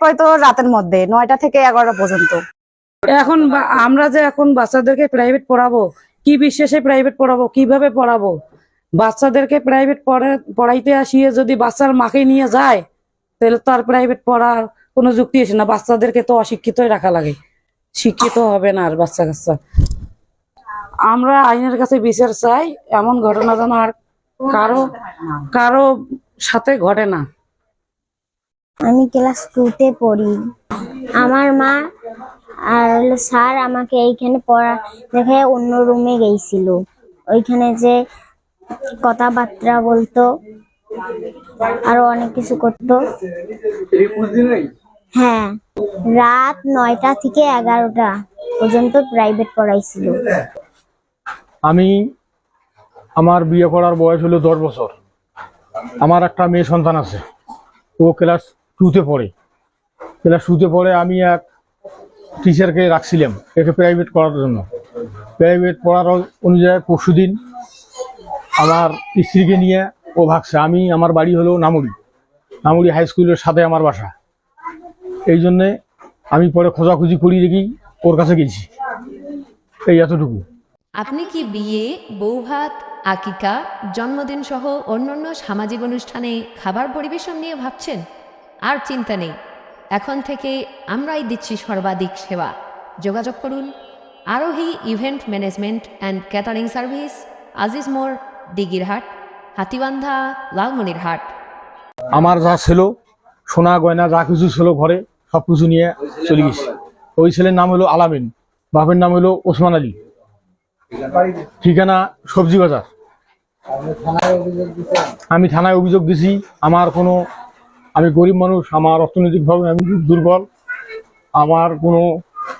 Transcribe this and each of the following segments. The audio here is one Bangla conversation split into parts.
পড়ে তো রাতের মধ্যে, নয়টা থেকে এগারোটা পর্যন্ত। এখন আমরা যে এখন বাচ্চাদেরকে প্রাইভেট পড়াবো, কি বিশ্বাসে প্রাইভেট পড়াবো, কীভাবে পড়াবো? বাচ্চাদেরকে প্রাইভেট পড়াইতে আসিয়ে যদি বাচ্চার মাকে নিয়ে যায়, তাহলে তো আর প্রাইভেট পড়ার কোনো যুক্তি আসে না। বাচ্চাদেরকে তো অশিক্ষিতই রাখা লাগে। শিক্ষিত হবে না আর বাচ্চা কাচ্চা। আমরা আইনের কাছে বিচার চাই, এমন ঘটনা যেন আর কারও কারও সাথে ঘটে না। আমি ক্লাস টুতে পড়ি। আমার মা আর স্যার আমাকে এইখানে পড়া দেখে অন্য রুমে গেছিল। ওইখানে যে কথাবার্তা বলতো আরও অনেক কিছু করতো। হ্যাঁ রাত নয়টা থেকে এগারোটা পর্যন্ত প্রাইভেট পড়াইছিল। আমি আমার বিয়ে করার বয়স হলো দশ বছর। আমার একটা মেয়ে সন্তান আছে। ও ক্লাস টুতে পড়ে ক্লাস টুতে পড়ে আমি এক টিচারকে রাখছিলাম, একে প্রাইভেট করার জন্য। প্রাইভেট পড়ার অনুযায়ী পরশু দিন আমার স্ত্রীকে নিয়ে ও ভাগছে। আমি, আমার বাড়ি হলো নামুরি নামুরি হাই স্কুলের সাথে আমার বাসা। এই জন্যে আমি পরে খোঁজাখুঁজি করি দেখি ওর কাছে গেছি। এই এতটুকু। আপনি কি বিয়ে বৌভাত আকিকা জন্মদিন সহ অন্যান্য সামাজিক অনুষ্ঠানে খাবার পরিবেশন নিয়ে ভাবছেন? আর চিন্তা নেই। এখন থেকে আমরাই দিচ্ছি সর্বাধিক সেবা। যোগাযোগ করুন। Arohi event management and catering service, Aziz মোড়, দিঘিরহাট, হাতিবান্ধা, লালমনিরহাট। আমার যা ছিল, সোনা গয়না যা কিছু ছিল ঘরে, সব কিছু নিয়ে চলে গেছি। ওই ছেলের নাম হলো আলামিন, বাপের নাম হলো ওসমান আলী। ঠিকানা সবজি বাজার। আমি থানায় অভিযোগ দিছি, আমার কোনো আমি গরিব মানুষ, আমার অর্থনৈতিকভাবে আমি দুর্বল, আমার কোনো,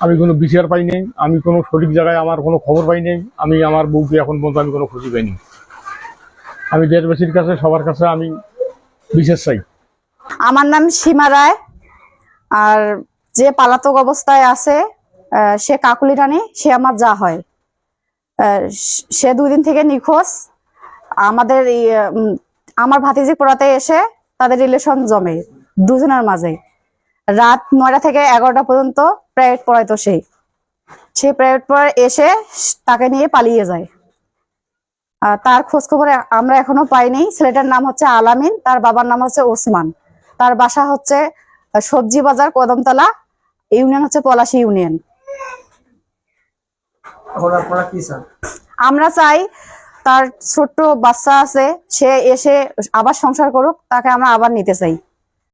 আমি কোনো বিচার পাই নাই, আমি কোনো সঠিক জায়গায় আমার কোনো খবর পাই নাই, আমি আমার বউকে এখন পর্যন্ত আমি কোনো খুঁজি পাইনি। আমি দেশবাসীর কাছে, সবার কাছে আমি বিশেষ চাই। আমার নাম সীমা রায়, আর যে পালাতক অবস্থায় আছে সে কাকুলি রানী, সে আমার যা হয়। সে দুদিন থেকে নিখোঁজ। আমাদের আমার ভাতিজি পড়াতে এসে তাদের রিলেশন জমে দুজনের মাঝে। রাত নয়টা থেকে এগারোটা পর্যন্ত প্রাইভেট পড়াইতো সেই সে। প্রাইভেট পড়ায় এসে তাকে নিয়ে পালিয়ে যায়। তার খোঁজ খবর আমরা এখনও পাইনি। ছেলেটার নাম হচ্ছে আলামিন তার বাবার নাম হচ্ছে ওসমান। তার বাসা হচ্ছে সবজি বাজার কদমতলা ইউনিয়ন হচ্ছে পলাশী ইউনিয়ন। আমরা চাই তার ছোট্ট বাচ্চা আছে সে এসে আবার সংসার করুক তাকে আমরা আবার নিতে চাই।